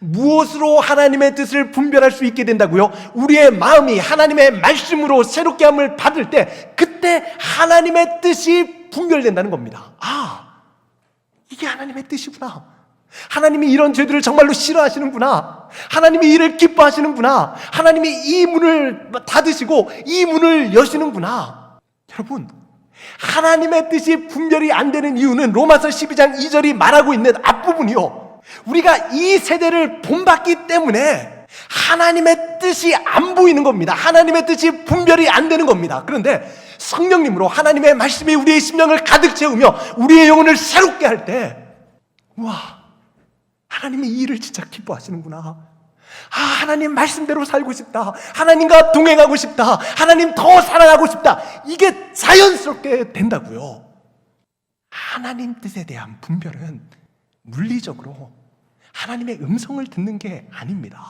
무엇으로 하나님의 뜻을 분별할 수 있게 된다고요? 우리의 마음이 하나님의 말씀으로 새롭게 함을 받을 때 그때 하나님의 뜻이 분별된다는 겁니다. 아, 이게 하나님의 뜻이구나. 하나님이 이런 죄들을 정말로 싫어하시는구나. 하나님이 이를 기뻐하시는구나. 하나님이 이 문을 닫으시고 이 문을 여시는구나. 여러분, 하나님의 뜻이 분별이 안 되는 이유는 로마서 12장 2절이 말하고 있는 앞부분이요. 우리가 이 세대를 본받기 때문에 하나님의 뜻이 안 보이는 겁니다. 하나님의 뜻이 분별이 안 되는 겁니다. 그런데 성령님으로 하나님의 말씀이 우리의 심령을 가득 채우며 우리의 영혼을 새롭게 할 때, 와, 하나님이 이 일을 진짜 기뻐하시는구나. 아, 하나님 말씀대로 살고 싶다. 하나님과 동행하고 싶다. 하나님 더 사랑하고 싶다. 이게 자연스럽게 된다고요. 하나님 뜻에 대한 분별은 물리적으로 하나님의 음성을 듣는 게 아닙니다.